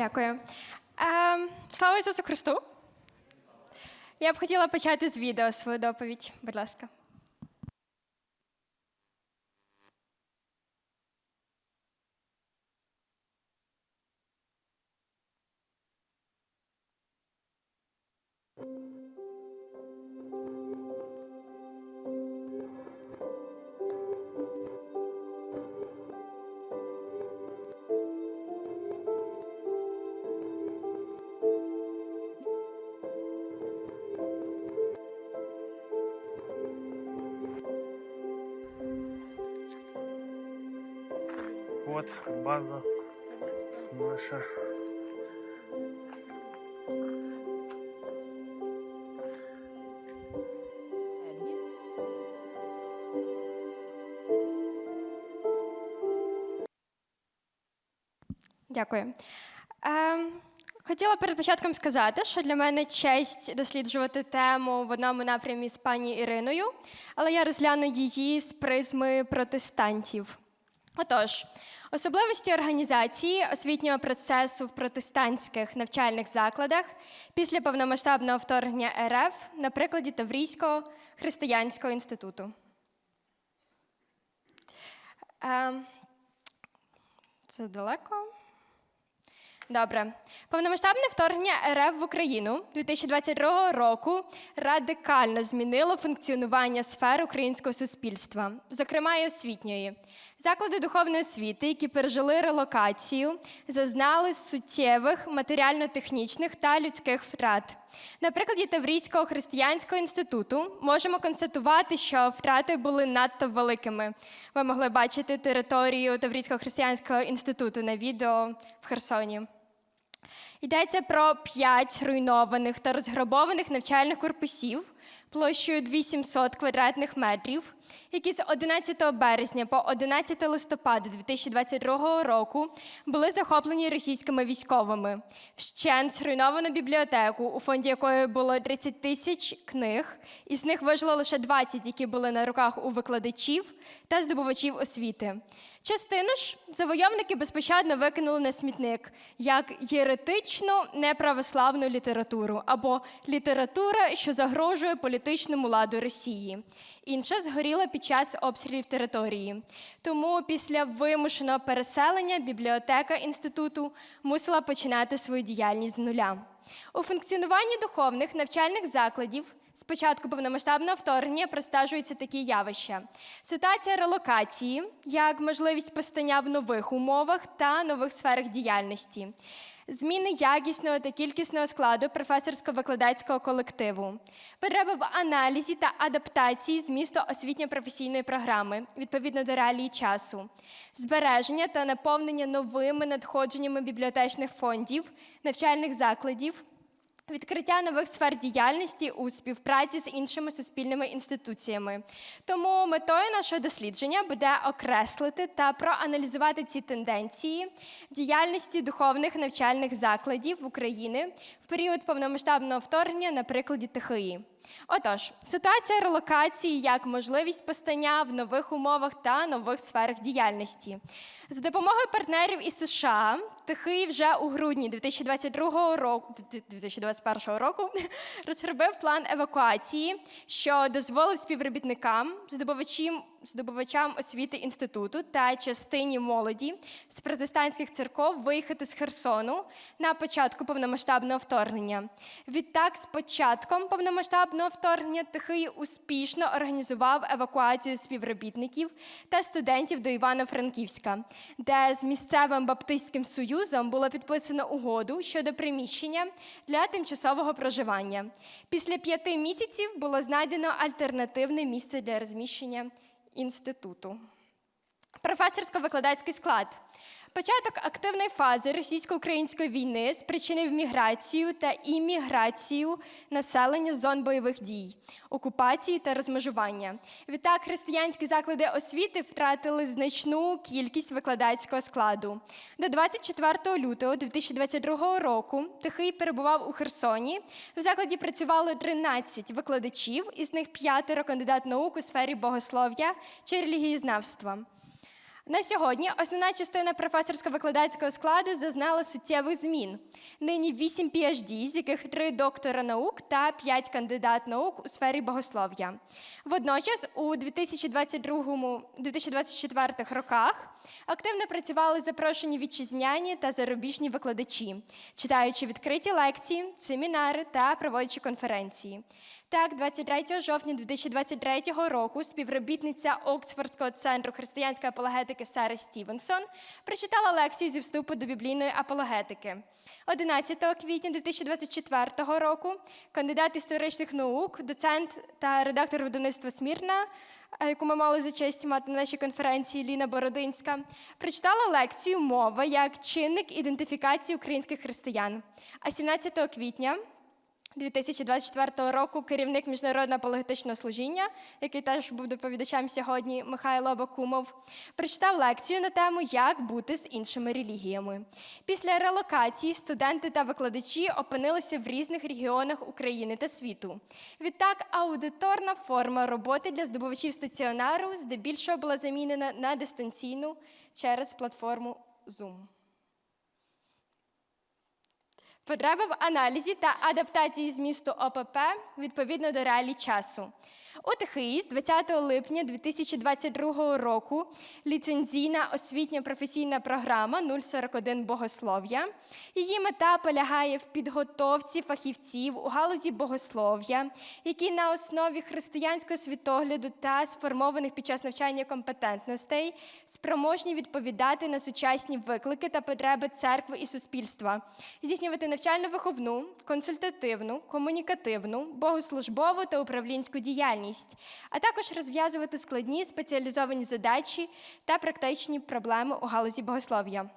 Дякую. Е, слава Ісусу Христу! Я б хотіла почати з відео свою доповідь. Будь ласка. Вот база наша. Дякую. Е, хотіла перед початком сказати, що для мене честь досліджувати тему в одному напрямі з пані Іриною, але я розгляну її з призми протестантів. Отож, особливості організації освітнього процесу в протестантських навчальних закладах після повномасштабного вторгнення РФ на прикладі Таврійського християнського інституту. Е, це далеко. Добре. Повномасштабне вторгнення РФ в Україну 2022 року радикально змінило функціонування сфер українського суспільства, зокрема і освітньої. Заклади духовної освіти, які пережили релокацію, зазнали суттєвих матеріально-технічних та людських втрат. На прикладі Таврійського християнського інституту можемо констатувати, що втрати були надто великими. Ви могли бачити територію Таврійського християнського інституту на відео в Херсоні. Йдеться про п'ять руйнованих та розграбованих навчальних корпусів площею 2700 квадратних метрів, які з 11 березня по 11 листопада 2022 року були захоплені російськими військовими. Вщент зруйновано бібліотеку, у фонді якої було 30 тисяч книг, із них вижило лише 20, які були на руках у викладачів та здобувачів освіти. Частину ж завойовники безпощадно викинули на смітник як єретичну неправославну літературу або література, що загрожує політичному ладу Росії. Інша згоріла під час обстрілів території. Тому після вимушеного переселення бібліотека інституту мусила починати свою діяльність з нуля. У функціонуванні духовних навчальних закладів з початку повномасштабного вторгнення простежуються такі явища: ситуація релокації, як можливість постання в нових умовах та нових сферах діяльності, зміни якісного та кількісного складу професорсько-викладацького колективу, потреба в аналізі та адаптації змісту освітньо-професійної програми відповідно до реалії часу, збереження та наповнення новими надходженнями бібліотечних фондів, навчальних закладів. Відкриття нових сфер діяльності у співпраці з іншими суспільними інституціями. Тому метою нашого дослідження буде окреслити та проаналізувати ці тенденції діяльності духовних навчальних закладів в Україні в період повномасштабного вторгнення на прикладі ТХІ. Отож, ситуація релокації як можливість постання в нових умовах та нових сферах діяльності. За допомогою партнерів із США ТХІ вже у грудні 2022 року 2021 року розробив план евакуації, що дозволив співробітникам, здобувачам, здобувачам освіти інституту та частині молоді з протестантських церков виїхати з Херсону на початку повномасштабного вторгнення. Відтак, з початком повномасштабного вторгнення ТХІ успішно організував евакуацію співробітників та студентів до Івано-Франківська, де з місцевим баптистським союзом було підписано угоду щодо приміщення для тимчасового проживання. Після п'яти місяців було знайдено альтернативне місце для розміщення інституту. Професорсько-викладацький склад. Початок активної фази російсько-української війни спричинив міграцію та імміграцію населення з зон бойових дій, окупації та розмежування. Відтак, християнські заклади освіти втратили значну кількість викладацького складу. До 24 лютого 2022 року Тихий перебував у Херсоні. В закладі працювало 13 викладачів, із них п'ятеро кандидат наук у сфері богослов'я чи релігієзнавства. На сьогодні основна частина професорсько-викладацького складу зазнала суттєвих змін. Нині 8 PhD, з яких 3 доктора наук та 5 кандидат наук у сфері богослов'я. Водночас у 2022-2024 роках активно працювали запрошені вітчизняні та зарубіжні викладачі, читаючи відкриті лекції, семінари та проводячи конференції. Так, 23 жовтня 2023 року співробітниця Оксфордського центру християнської апологетики Сара Стівенсон прочитала лекцію зі вступу до біблійної апологетики. 11 квітня 2024 року кандидат історичних наук, доцент та редактор видавництва Смірна, е, яку ми мали за честь мати на нашій конференції Ліна Бородинська, прочитала лекцію Мова як чинник ідентифікації українських християн. А 17 квітня 2024 року керівник міжнародного апологетичного служіння, який теж був доповідачем сьогодні, Михайло Абакумов, прочитав лекцію на тему Як бути з іншими релігіями. Після релокації студенти та викладачі опинилися в різних регіонах України та світу. Відтак, аудиторна форма роботи для здобувачів стаціонару здебільшого була замінена на дистанційну через платформу Zoom. Потреба в аналізі та адаптації змісту ОПП відповідно до реалій часу. ТХІС 20 липня 2022 року ліцензійна освітня професійна програма 041 богослов'я. Її мета полягає в підготовці фахівців у галузі богослов'я, які на основі християнського світогляду та сформованих під час навчання компетентностей спроможні відповідати на сучасні виклики та потреби церкви і суспільства, здійснювати навчально-виховну, консультативну, комунікативну, богослужбову та управлінську діяльність, а також розв'язувати складні спеціалізовані задачі та практичні проблеми у галузі богослов'я.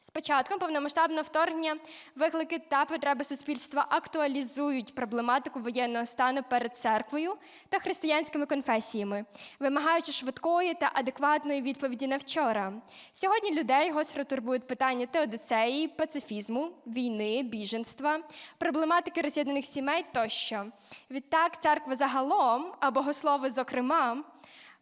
З початком повномасштабного вторгнення виклики та потреби суспільства актуалізують проблематику воєнного стану перед церквою та християнськими конфесіями, вимагаючи швидкої та адекватної відповіді на вчора. Сьогодні людей гостро турбують питання теодицеї, пацифізму, війни, біженства, проблематики роз'єднаних сімей тощо. Відтак, церква загалом, а богослови, зокрема,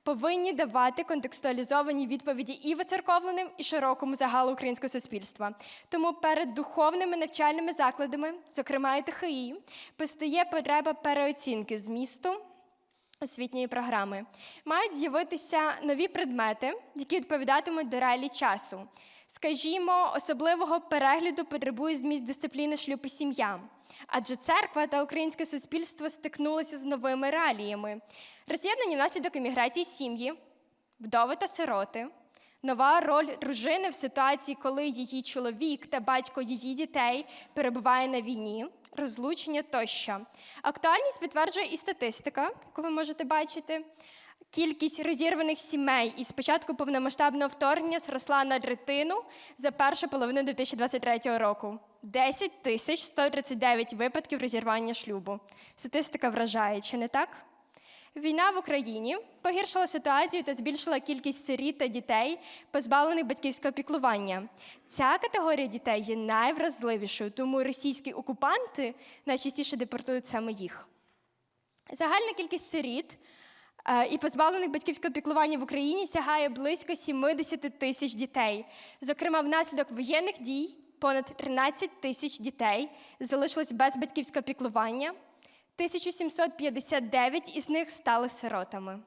повинні давати контекстуалізовані відповіді і вицерковленим, і широкому загалу українського суспільства. Тому перед духовними навчальними закладами, зокрема і ТХІ, постає потреба переоцінки змісту освітньої програми. Мають з'явитися нові предмети, які відповідатимуть до реалій часу. Скажімо, особливого перегляду потребує зміст дисципліни шлюб і сім'я, адже церква та українське суспільство стикнулися з новими реаліями. Роз'єднані внаслідок еміграції сім'ї, вдови та сироти, нова роль дружини в ситуації, коли її чоловік та батько її дітей перебуває на війні, розлучення тощо. Актуальність підтверджує і статистика, яку ви можете бачити. Кількість розірваних сімей із початку повномасштабного вторгнення зросла на третину за першу половину 2023 року. 10 тисяч 139 випадків розірвання шлюбу. Статистика вражає, чи не так? Війна в Україні погіршила ситуацію та збільшила кількість сиріт та дітей, позбавлених батьківського піклування. Ця категорія дітей є найвразливішою, тому російські окупанти найчастіше депортують саме їх. Загальна кількість сиріт е, і позбавлених батьківського піклування в Україні сягає близько 70 тисяч дітей. Зокрема, внаслідок воєнних дій понад 13 тисяч дітей залишилось без батьківського піклування. 1759 із них стали сиротами.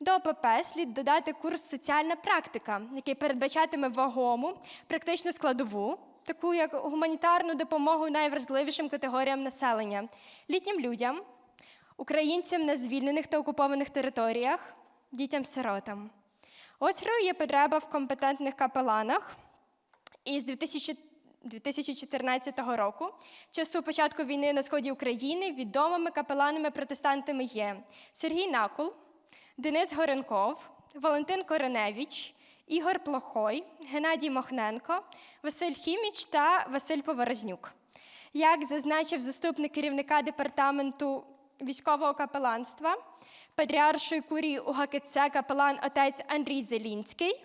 До ОПП слід додати курс Соціальна практика, який передбачатиме вагому практичну складову, таку як гуманітарну допомогу найвразливішим категоріям населення, літнім людям, українцям на звільнених та окупованих територіях, дітям-сиротам. Острою є потреба в компетентних капеланах. І з 2000 2014 року, часу початку війни на сході України, відомими капеланами-протестантами є Сергій Накул, Денис Горенков, Валентин Кореневич, Ігор Плохой, Геннадій Мохненко, Василь Хіміч та Василь Поворознюк. Як зазначив заступник керівника департаменту військового капеланства, патріаршої курії УГКЦ капелан отець Андрій Зелінський,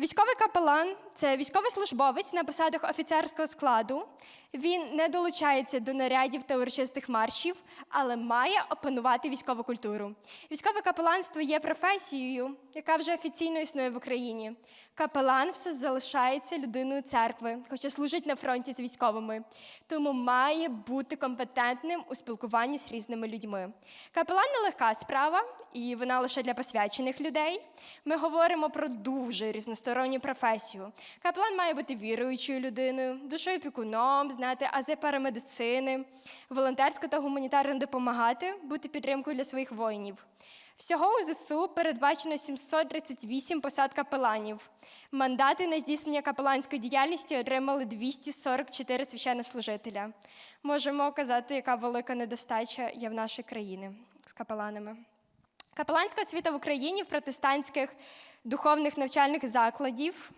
Військовий капелан це військовий службовець на посадах офіцерського складу. Він не долучається до нарядів та урочистих маршів, але має опанувати військову культуру. Військове капеланство є професією, яка вже офіційно існує в Україні. Капелан все залишається людиною церкви, хоча служить на фронті з військовими, тому має бути компетентним у спілкуванні з різними людьми. Капелан нелегка справа, і вона лише для посвячених людей. Ми говоримо про дуже різносторонню професію. Капелан має бути віруючою людиною, душою пікуном, знати ази парамедицини, волонтерсько та гуманітарно допомагати, бути підтримкою для своїх воїнів. Всього у ЗСУ передбачено 738 посад капеланів. Мандати на здійснення капеланської діяльності отримали 244 священнослужителя. Можемо казати, яка велика недостача є в нашій країні з капеланами. Капеланська освіта в Україні в протестантських духовних навчальних закладів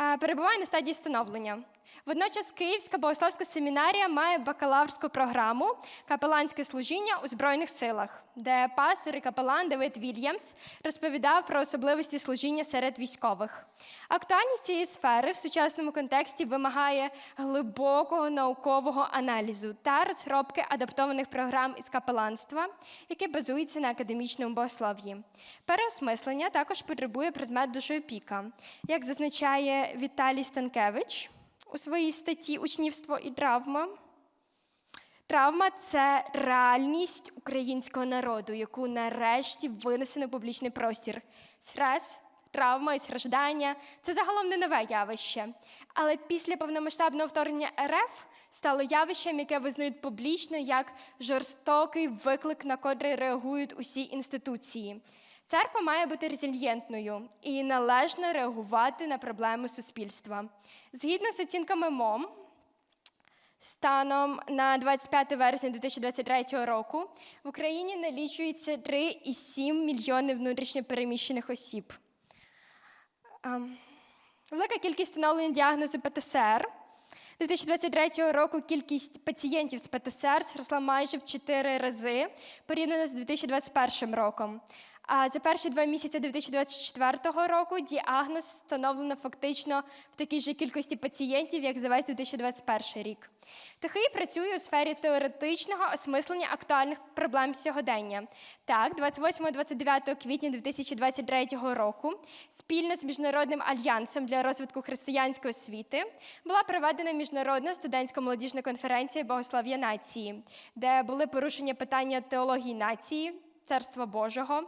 е, перебуває на стадії становлення. Водночас Київська богословська семінарія має бакалаврську програму Капеланське служіння у Збройних силах, де пастор і капелан Давид Вільямс розповідав про особливості служіння серед військових. Актуальність цієї сфери в сучасному контексті вимагає глибокого наукового аналізу та розробки адаптованих програм із капеланства, які базуються на академічному богослов'ї. Переосмислення також потребує предмет душоопіка, як зазначає Віталій Станкевич у своїй статті Учнівство і травма. Травма це реальність українського народу, яку нарешті винесено в публічний простір. Стрес, травма і страждання це загалом не нове явище. Але після повномасштабного вторгнення РФ стало явищем, яке визнають публічно як жорстокий виклик, на котрий реагують усі інституції. Церква має бути резильєнтною і належно реагувати на проблеми суспільства. Згідно з оцінками МОМ, станом на 25 вересня 2023 року в Україні налічується 3,7 мільйони внутрішньопереміщених осіб. Ем, Велика кількість встановлення діагнозу ПТСР. 2023 року кількість пацієнтів з ПТСР зросла майже в 4 рази порівняно з 2021 роком. За перші два місяці 2024 року діагноз встановлено фактично в такій же кількості пацієнтів, як за весь 2021 рік. ТХІ працює у сфері теоретичного осмислення актуальних проблем сьогодення. Так, 28-29 квітня 2023 року спільно з Міжнародним альянсом для розвитку християнської освіти була проведена міжнародна студентсько-молодіжна конференція Богослов'я нації, де були порушення питання теології нації. Царства Божого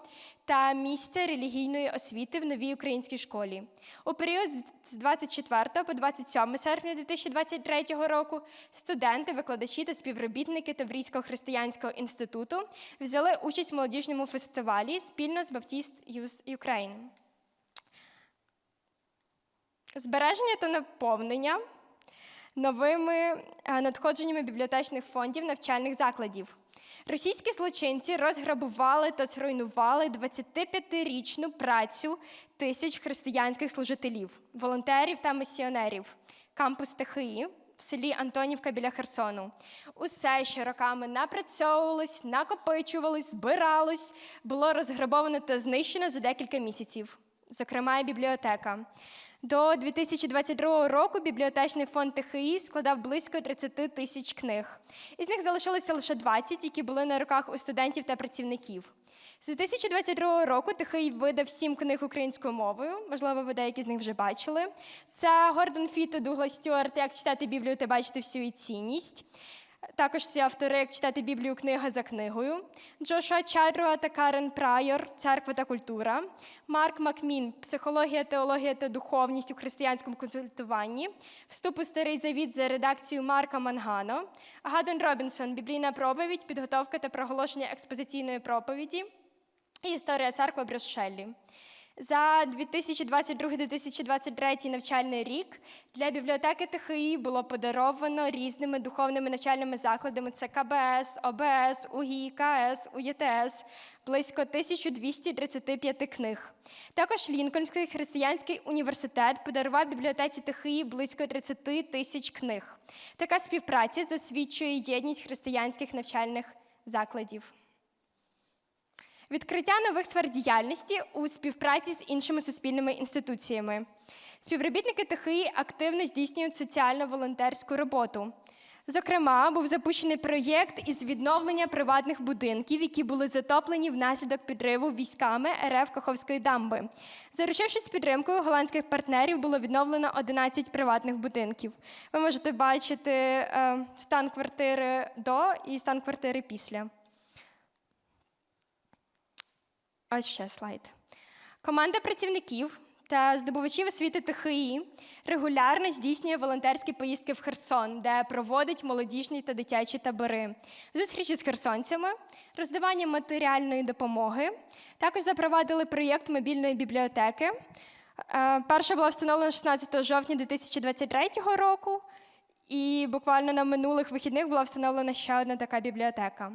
та місця релігійної освіти в новій українській школі. У період з 24 по 27 серпня 2023 року студенти, викладачі та співробітники Таврійського християнського інституту взяли участь в молодіжному фестивалі спільно з Baptist Youth Ukraine. Збереження та наповнення новими е, надходженнями бібліотечних фондів навчальних закладів. Російські злочинці розграбували та зруйнували 25-річну працю тисяч християнських служителів, волонтерів та місіонерів, кампус ТХІ в селі Антонівка біля Херсону. Усе, що роками напрацьовувалось, накопичувалось, збиралось, було розграбовано та знищено за декілька місяців, зокрема, і бібліотека. До 2022 року бібліотечний фонд ТХІ складав близько 30 тисяч книг. Із них залишилося лише 20, які були на руках у студентів та працівників. З 2022 року ТХІ видав 7 книг українською мовою. Можливо, ви деякі з них вже бачили. Це Гордон Фіт та Дуглас Стюарт «Як читати Біблію та бачити всю її цінність. Також ці автори, як читати Біблію книга за книгою, Джошуа Чарруа та Карен Прайор Церква та культура, Марк Макмін Психологія, теологія та духовність у християнському консультуванні, Вступ у старий завіт за редакцією Марка Мангано, Гадон Робінсон Біблійна проповідь, підготовка та проголошення експозиційної проповіді і Історія церкви Брюс Шеллі. За 2022-2023 навчальний рік для бібліотеки ТХІ було подаровано різними духовними навчальними закладами це КБС, ОБС, УГІ, КС, УЄТС близько 1235 книг. Також Лінкольнський християнський університет подарував бібліотеці ТХІ близько 30 тисяч книг. Така співпраця засвідчує єдність християнських навчальних закладів. Відкриття нових сфер діяльності у співпраці з іншими суспільними інституціями. Співробітники ТХІ активно здійснюють соціально-волонтерську роботу. Зокрема, був запущений проєкт із відновлення приватних будинків, які були затоплені внаслідок підриву військами РФ Каховської дамби. Заручившись підтримкою голландських партнерів, було відновлено 11 приватних будинків. Ви можете бачити е, стан квартири до і стан квартири після. Ось ще слайд. Команда працівників та здобувачів освіти ТХІ регулярно здійснює волонтерські поїздки в Херсон, де проводить молодіжні та дитячі табори, зустрічі з херсонцями, роздавання матеріальної допомоги. Також запровадили проєкт мобільної бібліотеки. Е, Перша була встановлена 16 жовтня 2023 року, і буквально на минулих вихідних була встановлена ще одна така бібліотека.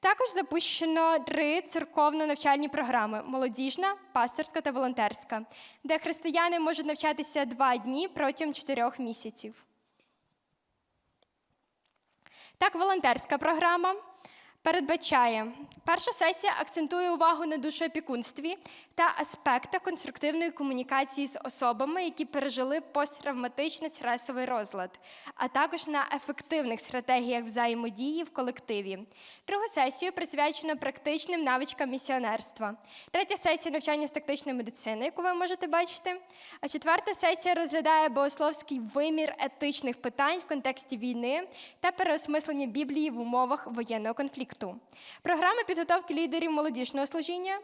Також запущено три церковно-навчальні програми: молодіжна, пасторська та волонтерська, де християни можуть навчатися два дні протягом чотирьох місяців. Так, волонтерська програма передбачає. Перша сесія акцентує увагу на душоопікунстві та аспектах конструктивної комунікації з особами, які пережили посттравматичний стресовий розлад, а також на ефективних стратегіях взаємодії в колективі. Другу сесію присвячено практичним навичкам місіонерства. Третя сесія навчання з тактичної медицини, яку ви можете бачити. А четверта сесія розглядає богословський вимір етичних питань в контексті війни та переосмислення Біблії в умовах воєнного конфлікту. Програма підготовки лідерів молодіжного служіння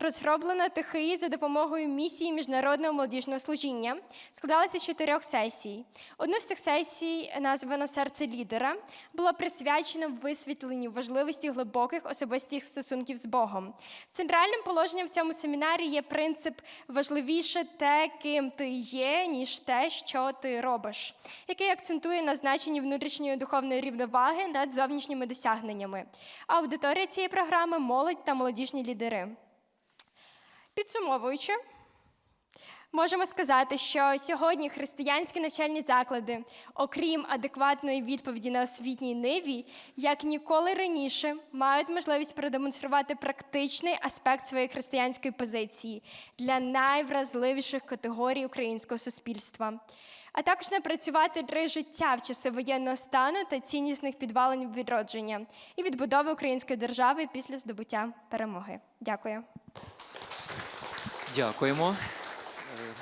розроблена ТХІ за допомогою місії міжнародного молодіжного служіння. Складалася з чотирьох сесій. Одну з цих сесій, названа Серце лідера, було присвячено висвітленню важливості глибоких особистих стосунків з Богом. Центральним положенням в цьому семінарі є принцип важливіше те, ким ти є, ніж те, що ти робиш, який акцентує на значенні внутрішньої духовної рівноваги над зовнішніми досягненнями. Аудиторія цієї програми молодь та молодіжні лідери. Підсумовуючи, можемо сказати, що сьогодні християнські навчальні заклади, окрім адекватної відповіді на освітній ниві, як ніколи раніше, мають можливість продемонструвати практичний аспект своєї християнської позиції для найвразливіших категорій українського суспільства. А також напрацювати три життя в часи воєнного стану та ціннісних підвалень відродження і відбудови української держави після здобуття перемоги. Дякую. Дякуємо. Е,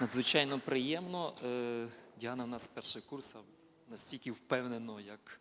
Надзвичайно приємно. Е, Діана в нас перший курс, а настільки впевнено, як